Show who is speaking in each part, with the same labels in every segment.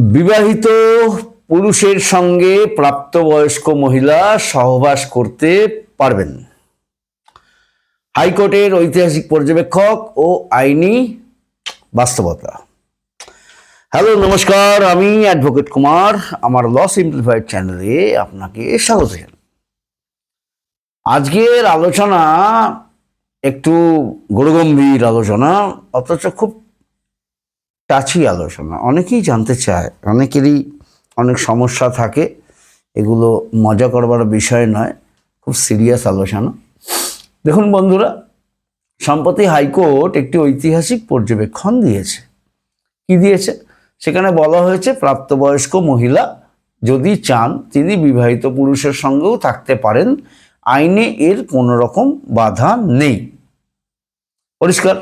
Speaker 1: বিবাহিত পুরুষের সঙ্গে প্রাপ্তবয়স্ক মহিলা সহবাস করতে পারবেন। হাইকোর্টের ঐতিহাসিক পর্যবেক্ষক ও আইনি বাস্তবতা। হ্যালো, নমস্কার, আমি অ্যাডভোকেট কুমার। আমার ল সিম্পলিফাইড চ্যানেলে আপনাকে স্বাগত আজকের আলোচনা একটু গৌরগম্ভীর আলোচনা, অথচ খুব টাচি আলোচনা। অনেকেই জানতে চায়, অনেকেরই অনেক সমস্যা থাকে। এগুলো মজা করবার বিষয় নয়, খুব সিরিয়াস আলোচনা। দেখুন বন্ধুরা, সম্প্রতি হাইকোর্ট একটি ঐতিহাসিক পর্যবেক্ষণ দিয়েছে। কি দিয়েছে? সেখানে বলা হয়েছে, প্রাপ্তবয়স্ক মহিলা যদি চান, তিনি বিবাহিত পুরুষের সঙ্গেও থাকতে পারেন। আইনে এর কোনো রকম বাধা নেই। পরিষ্কার?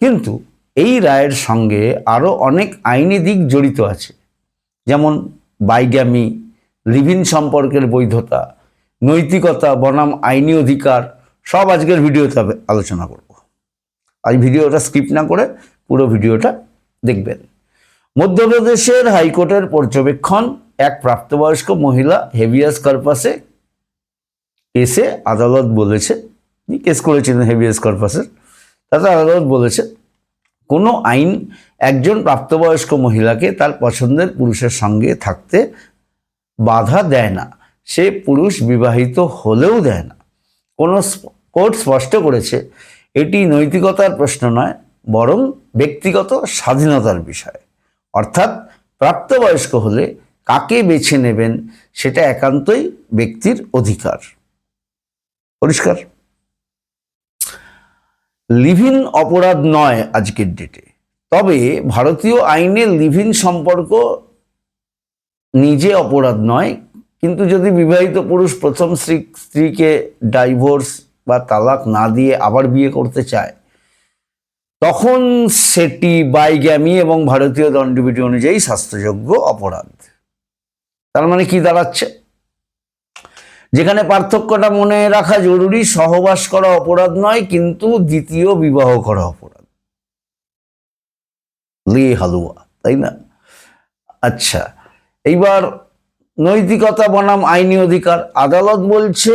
Speaker 1: কিন্তু এই রায়ের সঙ্গে আরও অনেক আইনি দিক জড়িত আছে। যেমন বাইগ্যামি লিভিন সম্পর্কের বৈধতা, নৈতিকতা, বনাম আইনি অধিকার, সব আজকের ভিডিওতে আলোচনা করব। আজ ভিডিওটা স্কিপ না করে পুরো ভিডিওটা দেখবেন। মধ্যপ্রদেশের হাইকোর্টের পর্যবেক্ষণ, এক প্রাপ্তবয়স্ক মহিলা হেভিয়াস কর্পাসে এসে আদালত বলেছে, কেস করেছিলেন হেভিয়াস কর্পাসের, তাতে আদালত বলেছে কোনো আইন একজন প্রাপ্তবয়স্ক মহিলাকে তার পছন্দের পুরুষের সঙ্গে থাকতে বাধা দেয় না। সে পুরুষ বিবাহিত হলেও দেয় না। কোনো কোর্ট স্পষ্ট করেছে, এটি নৈতিকতার প্রশ্ন নয়, বরং ব্যক্তিগত স্বাধীনতার বিষয়। অর্থাৎ প্রাপ্তবয়স্ক হলে কাকে বেছে নেবেন, সেটা একান্তই ব্যক্তির অধিকার। পরিষ্কার? লিভিন অপরাধ নয় আজকের ডেটে তবে ভারতীয় আইনে লিভিন সম্পর্ক নিজে অপরাধ নয়, কিন্তু যদি বিবাহিত পুরুষ প্রথম স্ত্রী, স্ত্রীকে ডাইভোর্স বা তালাক না দিয়ে আবার বিয়ে করতে চায়, তখন সেটি বাইগ্যামি এবং ভারতীয় দণ্ডবিধি অনুযায়ী শাস্ত্রযোগ্য অপরাধ। তার মানে কি দাঁড়াচ্ছে? যেখানে পার্থক্যটা মনে রাখা জরুরি, সহবাস করা অপরাধ নয়, কিন্তু দ্বিতীয় বিবাহ করা অপরাধ। লে হালুয়া, তাই না? আচ্ছা এইবার নৈতিকতা বনাম আইনি অধিকার। আদালত বলছে,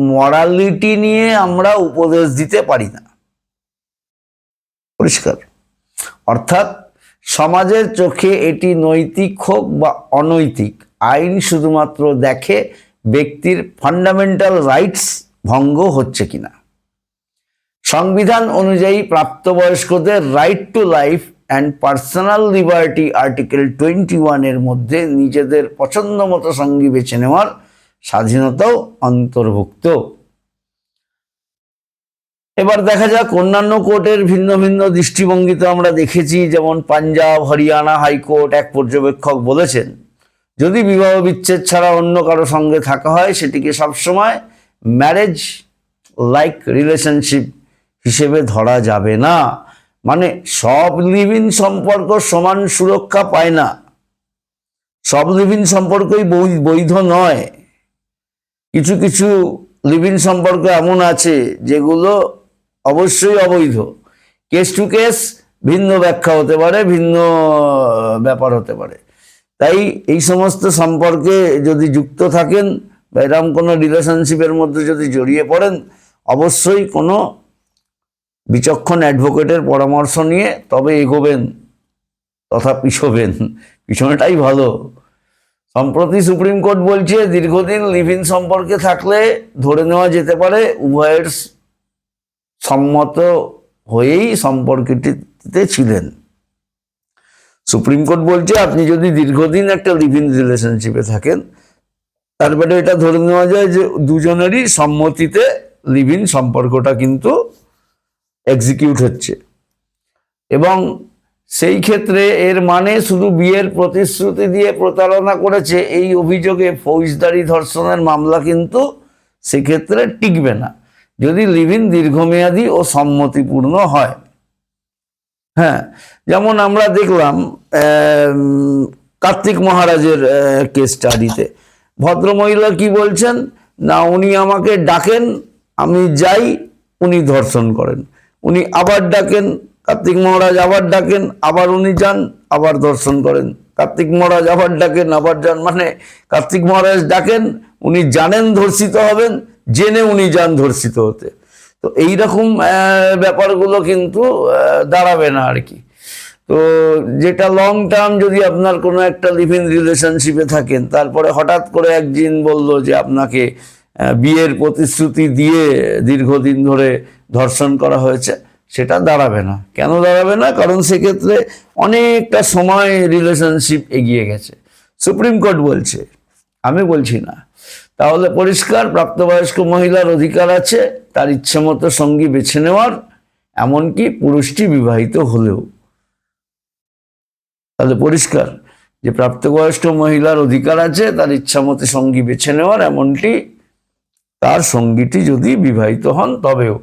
Speaker 1: মরালিটি নিয়ে আমরা উপদেশ দিতে পারি না। পরিষ্কার। অর্থাৎ, সমাজের চোখে এটি নৈতিক হোক বা অনৈতিক, আইন শুধুমাত্র দেখে ব্যক্তির ফান্ডামেন্টাল রাইটস ভঙ্গ হচ্ছে কিনা? সংবিধান অনুযায়ী প্রাপ্তবয়স্কদের right to life and personal liberty article twenty ওয়ানের মধ্যে নিজেদের পছন্দ মতো সঙ্গী বেছে নেওয়ার স্বাধীনতাও অন্তর্ভুক্ত। এবার দেখা যাক অন্যান্য কোর্টের ভিন্ন ভিন্ন দৃষ্টিভঙ্গিতে আমরা দেখেছি, যেমন পাঞ্জাব, হরিয়ানা হাইকোর্ট এক পর্যবেক্ষক বলেছেন যদি বিবাহ বিচ্ছেদ ছাড়া অন্য কারও সঙ্গে থাকা হয়, সেটিকে সবসময় ম্যারেজ লাইক রিলেশনশিপ হিসেবে ধরা যাবে না। মানে সব লিভিন সম্পর্ক সমান সুরক্ষা পায় না। সব লিভিন সম্পর্কই বৈধ নয়। কিছু কিছু লিভিন সম্পর্ক এমন আছে যেগুলো অবশ্যই অবৈধ। কেস টু কেস ভিন্ন ব্যাখ্যা হতে পারে, ভিন্ন ব্যাপার হতে পারে। তাই এই সমস্ত সম্পর্কে যদি যুক্ত থাকেন বা এরকম কোনো রিলেশনশিপের মধ্যে যদি জড়িয়ে পড়েন, অবশ্যই কোনো বিচক্ষণ অ্যাডভোকেটের পরামর্শ নিয়ে তবে এগোবেন তথা পিছবেন পিছনেটাই ভালো। সম্প্রতি সুপ্রিম কোর্ট বলছে, দীর্ঘদিন লিভিন সম্পর্কে থাকলে ধরে নেওয়া যেতে পারে, উভয়ের সম্মত হয়েই সম্পর্কটিতে ছিলেন। সুপ্রিম কোর্ট বলছে, আপনি যদি দীর্ঘদিন একটা লিভিং রিলেশনশিপে থাকেন তারপরে এটা ধরে নেওয়া যায় যে দুজনেরই সম্মতিতে লিভিং সম্পর্কটা কিন্তু এক্সিকিউট হচ্ছে। এবং সেই ক্ষেত্রে এর মানে শুধু বিয়ের প্রতিশ্রুতি দিয়ে প্রতারণা করেছে, এই অভিযোগে ফৌজদারি ধর্ষণের মামলা কিন্তু সেক্ষেত্রে টিকবে না। যদি লিভিন দীর্ঘমেয়াদী ও সম্মতিপূর্ণ হয় হ্যাঁ যেমন আমরা দেখলাম কার্তিক মহারাজের কেস স্টাডিতে ভদ্রমহিলা কি বলছেন? না, উনি আমাকে ডাকেন, আমি যাই, উনি ধর্ষণ করেন। উনি আবার ডাকেন, কার্তিক মহারাজ আবার ডাকেন, আবার উনি যান, আবার দর্শন করেন। কার্তিক মহারাজ আবার ডাকেন, আবার যান। মানে কার্তিক মহারাজ ডাকেন, উনি জানেন ধর্ষিত হবেন, জেনে উনি যান ধর্ষিত হতে। তো এইরকম ব্যাপারগুলো কিন্তু দাঁড়াবে না আর কি। তো যেটা লং টার্ম যদি আপনার কোনো একটা লিভ ইন রিলেশনশিপে থাকেন, তারপরে হঠাৎ করে একদিন বলল যে আপনাকে বিয়ের প্রতিশ্রুতি দিয়ে দীর্ঘদিন ধরে ধর্ষণ করা হয়েছে, সেটা দাঁড়াবে না। কেন দাঁড়াবে না? কারণ সেক্ষেত্রে অনেকটা সময় রিলেশনশিপ এগিয়ে গেছে। সুপ্রিম কোর্ট বলছে, আমি বলছি না। তাহলে পরিষ্কার, প্রাপ্তবয়স্ক মহিলার অধিকার আছে, তার ইচ্ছে মতো সঙ্গী বেছে নেওয়ার, এমনকি পুরুষটি বিবাহিত হলেও। তাহলে পরিষ্কার, যে প্রাপ্তবয়স্ক মহিলার অধিকার আছে, তার ইচ্ছা মতো সঙ্গী বেছে নেওয়ার, এমনটি তার সঙ্গীটি যদি বিবাহিত হন, তবেও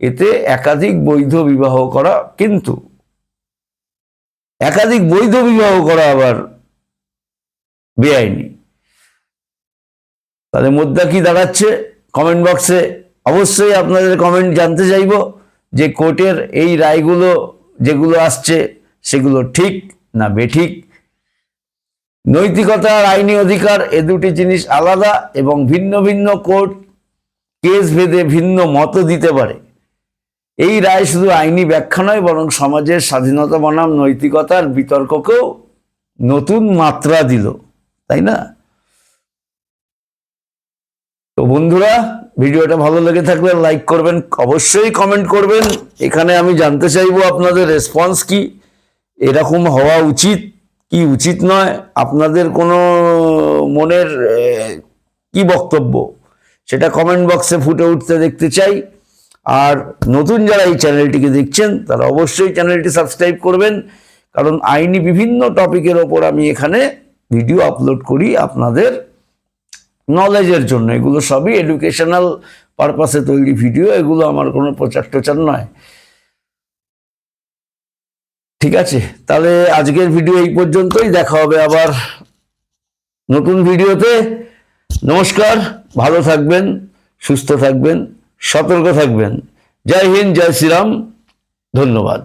Speaker 1: এতে একাধিক বৈধ বিবাহ করা কিন্তু, একাধিক বৈধ বিবাহ করা আবার বেআইনি। তাহলে মুদ্রা কি দাঁড়াচ্ছে? কমেন্ট বক্সে অবশ্যই আপনাদের কমেন্ট জানতে চাইব যে কোর্টের এই রায়গুলো যেগুলো আসছে সেগুলো ঠিক না বেঠিক। নৈতিকতা আর আইনি অধিকার এ দুটি জিনিস আলাদা এবং ভিন্ন ভিন্ন কোর্ট কেস ভেদে ভিন্ন মত দিতে পারে। এই রায় শুধু আইনি ব্যাখ্যা নয়, বরং সমাজের স্বাধীনতা বনাম নৈতিকতার বিতর্ককেও নতুন মাত্রা দিল, তাই না? তো বন্ধুরা, ভিডিওটা ভালো লেগে থাকলে লাইক করবেন, অবশ্যই কমেন্ট করবেন। এখানে আমি জানতে চাইব আপনাদের রেসপন্স কি। এরকম হওয়া উচিত কি উচিত নয়? আপনাদের কোনো মনের কি বক্তব্য? সেটা কমেন্ট বক্সে ফুটে উঠতে দেখতে চাই। আর নতুন যারা এই চ্যানেলটিকে দেখছেন, তারা অবশ্যই চ্যানেলটি সাবস্ক্রাইব করবেন। কারণ আইনি বিভিন্ন টপিকের ওপর আমি এখানে ভিডিও আপলোড করি আপনাদের নলেজের জন্য। এগুলো সবই এডুকেশনাল পারপাসে তৈরি ভিডিও এগুলো আমার কোনো প্রচার টোচার নয়। ঠিক আছে, তাহলে আজকের ভিডিও এই পর্যন্তই। দেখা হবে আবার নতুন ভিডিওতে নমস্কার, ভালো থাকবেন, সুস্থ থাকবেন, সতর্ক থাকবেন। জয় হিন্দ, জয় শ্রীরাম। ধন্যবাদ।